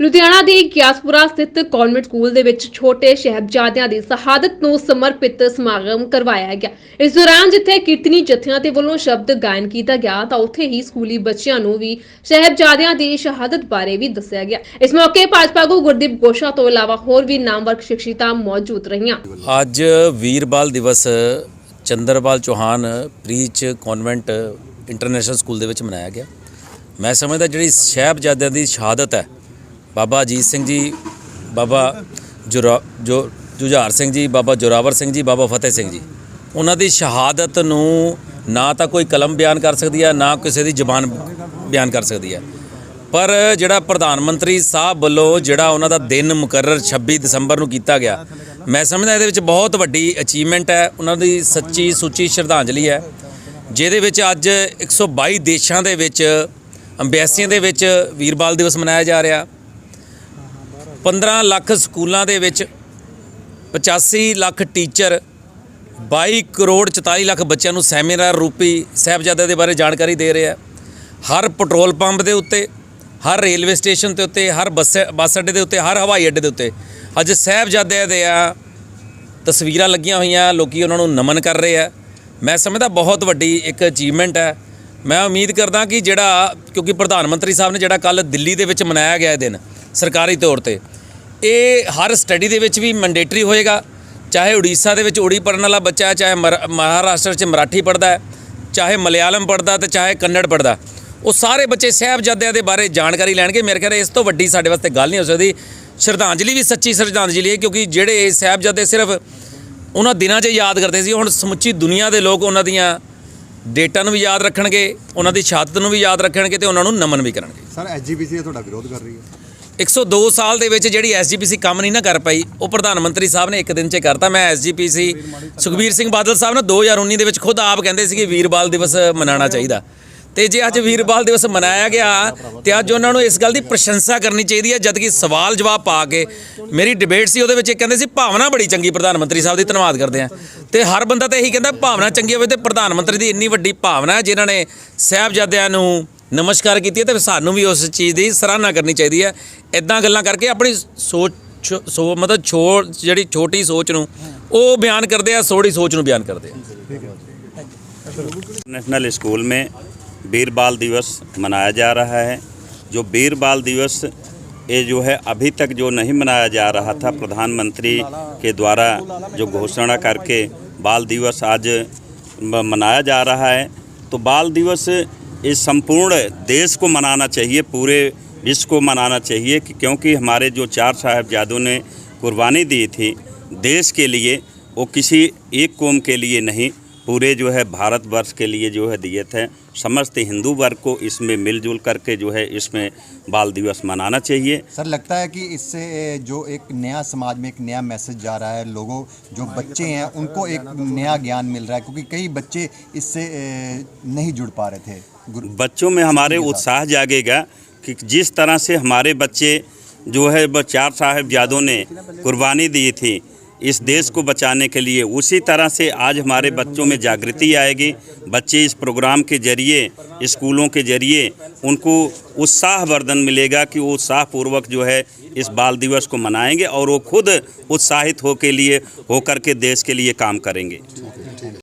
ਲੁਧਿਆਣਾ ਦੇ ਗਿਆਸਪੁਰਾ ਸਥਿਤ convent school ਦੇ ਵਿੱਚ ਛੋਟੇ ਸ਼ਹਿਬਜ਼ਾਦਿਆਂ ਦੀ ਸ਼ਹਾਦਤ ਨੂੰ ਸਮਰਪਿਤ ਸਮਾਗਮ ਕਰਵਾਇਆ ਗਿਆ। ਇਸ ਦੌਰਾਨ ਜਿੱਥੇ ਕੀਰਤਨੀ ਜਥਿਆਂ ਦੇ ਵੱਲੋਂ ਸ਼ਬਦ ਗਾਇਨ ਕੀਤਾ ਗਿਆ, ਤਾਂ ਉੱਥੇ ਹੀ ਸਕੂਲੀ ਬੱਚਿਆਂ ਨੂੰ ਵੀ ਸ਼ਹਿਬਜ਼ਾਦਿਆਂ ਦੀ ਸ਼ਹਾਦਤ ਬਾਰੇ ਵੀ ਦੱਸਿਆ ਗਿਆ। ਇਸ ਮੌਕੇ ਭਾਜਪਾ ਆਗੂ ਗੁਰਦੀਪ ਗੋਸ਼ਾ ਤੋਂ ਇਲਾਵਾ ਹੋਰ ਵੀ ਨਾਮਵਰ ਸ਼ਖਸੀਅਤਾਂ ਮੌਜੂਦ ਰਹੀਆਂ। ਅੱਜ ਵੀਰ ਬਾਲ ਦਿਵਸ ਚੰਦਰਪਾਲ ਚੌਹਾਨ ਪ੍ਰੀਚ ਕਨਵੈਂਟ ਇੰਟਰਨੈਸ਼ਨਲ ਸਕੂਲ ਦੇ ਵਿੱਚ ਮਨਾਇਆ ਗਿਆ। ਮੈਂ ਸਮਝਦਾ ਜਿਹੜੀ ਸਾਹਿਬਜ਼ਾਦਿਆਂ ਦੀ ਸ਼ਹਾਦਤ ਹੈ ਬਾਬਾ ਅਜੀਤ ਸਿੰਘ ਜੀ, ਬਾਬਾ ਜੁਰਾ, ਜੋ ਜੁਝਾਰ ਸਿੰਘ ਜੀ, ਬਾਬਾ ਜੋਰਾਵਰ ਸਿੰਘ ਜੀ, ਬਾਬਾ ਫਤਿਹ ਸਿੰਘ ਜੀ। ਉਹਨਾਂ ਦੀ ਸ਼ਹਾਦਤ ਨੂੰ ਨਾ ਤਾਂ ਕੋਈ ਕਲਮ ਬਿਆਨ ਕਰ ਸਕਦੀ ਹੈ, ਨਾ ਕਿਸੇ ਦੀ ਜ਼ਬਾਨ ਬਿਆਨ ਕਰ ਸਕਦੀ ਹੈ। ਪਰ ਜਿਹੜਾ ਪ੍ਰਧਾਨ ਮੰਤਰੀ ਸਾਹਿਬ ਵੱਲੋਂ ਜਿਹੜਾ ਉਹਨਾਂ ਦਾ ਦਿਨ ਮੁਕਰਰ 26 ਦਸੰਬਰ ਨੂੰ ਕੀਤਾ ਗਿਆ, ਮੈਂ ਸਮਝਦਾ ਇਹਦੇ ਵਿੱਚ ਬਹੁਤ ਵੱਡੀ ਅਚੀਵਮੈਂਟ ਹੈ, ਉਹਨਾਂ ਦੀ ਸੱਚੀ ਸੁੱਚੀ ਸ਼ਰਧਾਂਜਲੀ ਹੈ। ਜਿਹਦੇ ਵਿੱਚ ਅੱਜ 122 ਦੇਸ਼ਾਂ ਦੇ ਵਿੱਚ ਅੰਬੈਸੀਆਂ ਦੇ ਵਿੱਚ ਵੀਰਬਾਲ ਦਿਵਸ ਮਨਾਇਆ ਜਾ ਰਿਹਾ। 15 ਲੱਖ ਸਕੂਲਾਂ ਦੇ ਵਿੱਚ 85 ਲੱਖ ਟੀਚਰ 22 ਕਰੋੜ 44 ਲੱਖ ਬੱਚਿਆਂ ਨੂੰ ਸੈਮੀਨਾਰ ਰੂਪੀ ਸਾਹਿਬਜ਼ਾਦੇ ਦੇ ਬਾਰੇ ਜਾਣਕਾਰੀ ਦੇ ਰਹੇ ਆ ਹਰ ਪੈਟਰੋਲ ਪੰਪ ਦੇ ਉੱਤੇ, ਹਰ ਰੇਲਵੇ ਸਟੇਸ਼ਨ ਦੇ ਉੱਤੇ, ਹਰ ਬੱਸ ਬੱਸ ਅੱਡੇ ਦੇ ਉੱਤੇ, ਹਰ ਹਵਾਈ ਅੱਡੇ ਦੇ ਉੱਤੇ ਅੱਜ ਸਾਹਿਬਜ਼ਾਦਿਆਂ ਦੇ ਆ ਤਸਵੀਰਾਂ ਲੱਗੀਆਂ ਹੋਈਆਂ, ਲੋਕੀ ਉਹਨਾਂ ਨੂੰ ਨਮਨ ਕਰ ਰਹੇ ਆ ਮੈਂ ਸਮਝਦਾ ਬਹੁਤ ਵੱਡੀ ਇੱਕ ਅਚੀਵਮੈਂਟ ਹੈ। ਮੈਂ ਉਮੀਦ ਕਰਦਾ ਕਿ ਜਿਹੜਾ, ਕਿਉਂਕਿ ਪ੍ਰਧਾਨ ਮੰਤਰੀ ਸਾਹਿਬ ਨੇ ਜਿਹੜਾ ਕੱਲ ਦਿੱਲੀ ਦੇ ਵਿੱਚ ਮਨਾਇਆ ਗਿਆ ਇਹ ਦਿਨ ਸਰਕਾਰੀ ਤੌਰ ਤੇ। ਇਹ ਹਰ ਸਟੱਡੀ ਦੇ ਵਿੱਚ ਵੀ ਮੈਂਡੇਟਰੀ ਹੋਏਗਾ। ਚਾਹੇ ਉੜੀਸਾ ਦੇ ਵਿੱਚ ਉੜੀ ਪੜਨ ਵਾਲਾ ਬੱਚਾ ਹੈ, ਚਾਹੇ ਮਰ- ਮਹਾਰਾਸ਼ਟਰ 'ਚ ਮਰਾਠੀ ਪੜਦਾ ਹੈ, ਚਾਹੇ ਮਲਿਆਲਮ ਪੜਦਾ ਤੇ ਚਾਹੇ ਕੰਨੜ ਪੜਦਾ ਉਹ ਸਾਰੇ ਬੱਚੇ ਸਾਹਿਬਜ਼ਾਦਿਆਂ ਦੇ ਬਾਰੇ ਜਾਣਕਾਰੀ ਲੈਣਗੇ। ਮੇਰੇ ਖਿਆਲ ਇਸ ਤੋਂ ਵੱਡੀ ਸਾਡੇ ਵਾਸਤੇ ਗੱਲ ਨਹੀਂ ਹੋ ਸਕਦੀ। ਸ਼ਰਧਾਂਜਲੀ ਵੀ ਸੱਚੀ ਸ਼ਰਧਾਂਜਲੀ ਹੈ, ਕਿਉਂਕਿ ਜਿਹੜੇ ਸਾਹਿਬਜ਼ਾਦੇ ਸਿਰਫ ਉਹਨਾਂ ਦਿਨਾਂ 'ਚ ਯਾਦ ਕਰਦੇ ਸੀ। ਹੁਣ ਸਮੁੱਚੀ ਦੁਨੀਆ ਦੇ ਲੋਕ ਉਹਨਾਂ ਦੀਆਂ ਡੇਟਾ ਨੂੰ ਵੀ ਯਾਦ ਰੱਖਣਗੇ, ਉਹਨਾਂ ਦੀ ਸ਼ਹਾਦਤ ਨੂੰ ਵੀ ਯਾਦ ਰੱਖਣਗੇ ਤੇ ਉਹਨਾਂ ਨੂੰ ਨਮਨ ਵੀ ਕਰਨਗੇ। ਸਰ ਐਸਜੀਪੀਸੀ ਦਾ ਤੁਹਾਡਾ ਵਿਰੋਧ ਕਰ ਰਹੀ ਹੈ। 102 ਸਾਲ ਦੇ ਵਿੱਚ ਜਿਹੜੀ ਐਸਜੀਪੀਸੀ ਕੰਮ ਨਹੀਂ ਨਾ ਕਰ ਪਾਈ, ਉਹ ਪ੍ਰਧਾਨ ਮੰਤਰੀ ਸਾਹਿਬ ਨੇ ਇੱਕ ਦਿਨ 'ਚ ਕਰਤਾ। ਮੈਂ ਐਸਜੀਪੀਸੀ ਸੁਖਬੀਰ ਸਿੰਘ ਬਾਦਲ ਸਾਹਿਬ ਨੇ 2019 ਦੇ ਵਿੱਚ ਖੁਦ ਆਪ ਕਹਿੰਦੇ ਸੀ ਕਿ ਵੀਰਬਾਲ ਦਿਵਸ ਮਨਾਉਣਾ ਚਾਹੀਦਾ। ਤੇ ਜੇ ਅੱਜ ਵੀਰਬਾਲ ਦਿਵਸ ਮਨਾਇਆ ਗਿਆ ਤੇ ਅੱਜ ਉਹਨਾਂ ਨੂੰ ਇਸ ਗੱਲ ਦੀ ਪ੍ਰਸ਼ੰਸਾ ਕਰਨੀ ਚਾਹੀਦੀ ਹੈ, ਜਦਕਿ ਸਵਾਲ ਜਵਾਬ ਪਾ ਕੇ ਮੇਰੀ ਡਿਬੇਟ ਸੀ, ਉਹਦੇ ਵਿੱਚ ਇਹ ਕਹਿੰਦੇ ਸੀ, ਭਾਵਨਾ ਬੜੀ ਚੰਗੀ ਪ੍ਰਧਾਨ ਮੰਤਰੀ ਸਾਹਿਬ ਦੀ, ਧੰਨਵਾਦ ਕਰਦੇ ਆ ਤੇ ਹਰ ਬੰਦਾ ਤਾਂ ਇਹੀ ਕਹਿੰਦਾ, ਭਾਵਨਾ ਚੰਗੀ ਹੋਵੇ ਤੇ ਪ੍ਰਧਾਨ ਮੰਤਰੀ ਦੀ ਇੰਨੀ ਵੱਡੀ ਭਾਵਨਾ ਹੈ, ਜਿਨ੍ਹਾਂ ਨੇ ਸਾਹਿਬਜ਼ਾਦਿਆਂ ਨੂੰ ਨਮਸਕਾਰ ਕੀਤੀ ਹੈ ਤੇ ਸਾਨੂੰ ਵੀ ਉਸ ਚੀਜ਼ ਦੀ ਸਰਾਹਨਾ ਕਰਨੀ ਚਾਹੀਦੀ ਹੈ ਇਦਾਂ ਗੱਲਾਂ ਕਰਕੇ ਆਪਣੀ ਸੋਚ ਛੋ- ਸੋ ਮਤਲਬ ਛੋ ਜਿਹੜੀ ਛੋਟੀ ਸੋਚ ਨੂੰ ਉਹ ਬਿਆਨ ਕਰਦੇ ਆ ਸੋੜੀ ਸੋਚ ਨੂੰ ਬਿਆਨ ਕਰਦੇ ਆ नेशनल स्कूल में वीर बाल दिवस मनाया जा रहा है जो वीर बाल दिवस ये जो है अभी तक जो नहीं मनाया जा रहा था प्रधानमंत्री के द्वारा जो घोषणा करके बाल दिवस आज म- मनाया जा रहा है तो बाल दिवस इस संपूर्ण देश को मनाना चाहिए, पूरे विश्व को मनाना चाहिए कि- क्योंकि हमारे जो चार साहबजादों ने कुर्बानी दी थी, देश के लिए, वो किसी एक कौम के लिए नहीं पूरे जो है भारतवर्ष के लिए जो है दिए थे। समस्त हिंदू वर्ग को इसमें मिलजुल करके जो है इसमें बाल दिवस मनाना चाहिए। सर लगता है कि इससे जो एक नया समाज में एक नया मैसेज जा रहा है लोगों जो बच्चे हैं उनको एक नया ज्ञान मिल रहा है क्योंकि कई बच्चे इससे नहीं जुड़ पा रहे थे। बच्चों में हमारे उत्साह जागेगा कि जिस तरह से हमारे बच्चे जो है वो चार साहबजादों ने कुर्बानी दी थी इस देश को बचाने के लिए उसी तरह से आज हमारे बच्चों में जागृति आएगी। बच्चे इस प्रोग्राम के ज़रिए, स्कूलों के ज़रिए उनको उत्साहवर्धन मिलेगा कि वो उत्साहपूर्वक जो है इस बाल दिवस को मनाएँगे और वो खुद उत्साहित हो के लिए, होकर के देश के लिए काम करेंगे।